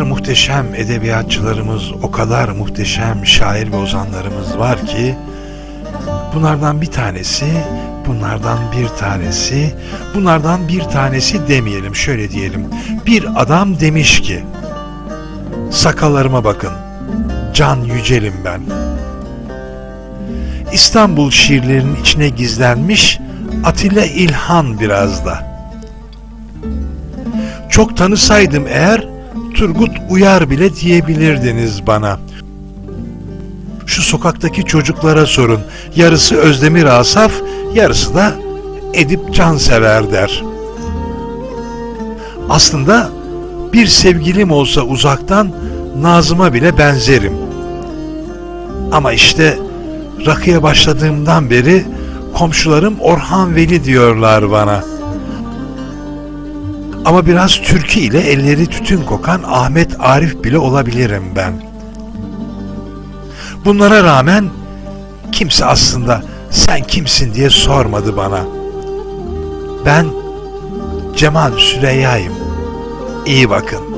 muhteşem edebiyatçılarımız, o kadar muhteşem şair ve ozanlarımız var ki bunlardan bir tanesi, bunlardan bir tanesi, bunlardan bir tanesi demeyelim, şöyle diyelim. Bir adam demiş ki sakallarıma bakın, can yücelim ben. İstanbul şiirlerinin içine gizlenmiş Atilla İlhan biraz da. Çok tanısaydım eğer Turgut Uyar bile diyebilirdiniz bana. Şu sokaktaki çocuklara sorun. Yarısı Özdemir Asaf, yarısı da Edip Cansever der. Aslında bir sevgilim olsa uzaktan Nazım'a bile benzerim. Ama işte rakıya başladığımdan beri komşularım Orhan Veli diyorlar bana. Ama biraz türkü ile elleri tütün kokan Ahmet Arif bile olabilirim ben. Bunlara rağmen kimse aslında sen kimsin diye sormadı bana. Ben Cemal Süreyya'yım. İyi bakın.